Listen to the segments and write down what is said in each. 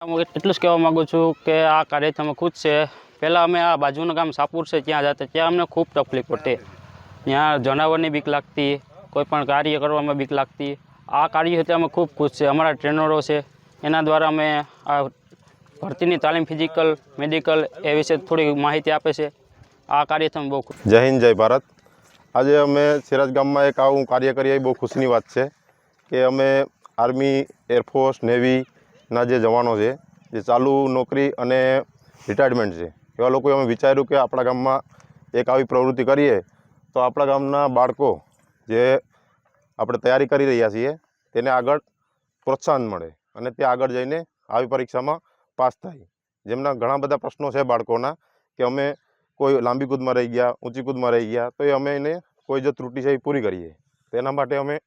એટલું જ કહેવા માગું છું કે આ કાર્યક્રમ ખુદ છે. પહેલાં અમે આ બાજુનું ગામ સાપુર છે, ત્યાં જતા, ત્યાં અમને ખૂબ તકલીફ પડતી. ત્યાં જનાવરની બીક લાગતી, કોઈ પણ કાર્ય કરવામાં બીક લાગતી. આ કાર્યથી અમે ખૂબ ખુશ છે. અમારા ટ્રેનરો છે, એના દ્વારા અમે આ ભરતીની તાલીમ ફિઝિકલ મેડિકલ એ વિશે થોડી માહિતી આપે છે. આ કાર્યક્રમ બહુ ખુશ જય હિન્દ, જય ભારત. આજે અમે સિરાજ ગામમાં એક આવું કાર્ય કરીએ બહુ ખુશીની વાત છે કે અમે આર્મી, એરફોર્સ નેવીના જે જવાનો છે, જે ચાલુ નોકરી અને રિટાયરમેન્ટ છે. એવા લોકોએ અમે વિચાર્યું કે આપણા ગામમાં એક આવી પ્રવૃત્તિ કરીએ, તો આપણા ગામના બાળકો જે આપણે તૈયારી કરી રહ્યા છીએ, તેને આગળ પ્રોત્સાહન મળે અને તે આગળ જઈને આવી પરીક્ષામાં પાસ થાય. જેમના ઘણા બધા પ્રશ્નો છે બાળકોના, કે અમે કોઈ લાંબી કૂદમાં રહી ગયા, ઊંચી કૂદમાં રહી ગયા, તો એ અમે એને કોઈ જો ત્રુટિ છે એ પૂરી કરીએ. તેના માટે અમે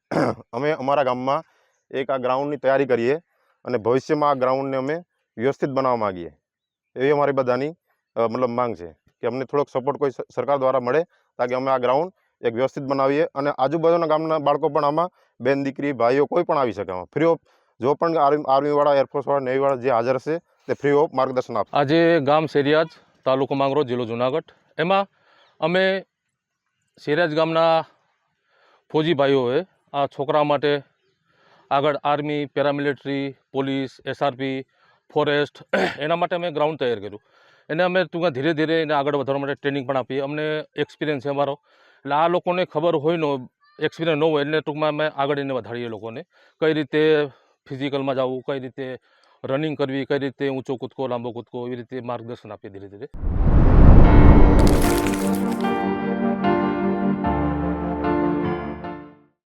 અમે અમારા ગામમાં એક આ ગ્રાઉન્ડની તૈયારી કરીએ અને ભવિષ્યમાં આ ગ્રાઉન્ડને અમે વ્યવસ્થિત બનાવવા માગીએ. એવી અમારી બધાની મતલબ માંગ છે કે અમને થોડોક સપોર્ટ કોઈ સરકાર દ્વારા મળે તાકી અમે આ ગ્રાઉન્ડ એક વ્યવસ્થિત બનાવીએ અને આજુબાજુના ગામના બાળકો પણ આમાં બેન દીકરી, ભાઈઓ કોઈ પણ આવી શકે આમાં. ફ્રી ઓફ જો પણ આર્મી, આર્મીવાળા એરફોર્સવાળા નેવીવાળા જે હાજર હશે તે ફ્રી ઓફ માર્ગદર્શન આપશે. આજે ગામ શેરિયાજ, તાલુકો માંગરોળ, જિલ્લો જુનાગઢ. એમાં અમે સેરિયાજ ગામના ફૌજી ભાઈઓએ આ છોકરા માટે આગળ army, paramilitary, police, SRP, forest, એના માટે અમે ગ્રાઉન્ડ તૈયાર કર્યું. એને અમે ટૂંકા ધીરે ધીરે એને આગળ વધારવા માટે ટ્રેનિંગ પણ આપી. અમને એક્સપિરિયન્સ છે અમારો. એટલે આ લોકોને ખબર હોય નો, એક્સપિરિયન્સ ન હોય, એટલે ટૂંકમાં અમે આગળ એને વધારીએ લોકોને. કઈ રીતે ફિઝિકલમાં જવું, કઈ રીતે રનિંગ કરવી, કઈ રીતે ઊંચો કૂદકો, લાંબો કૂદકો, એવી રીતે માર્ગદર્શન આપીએ ધીરે ધીરે.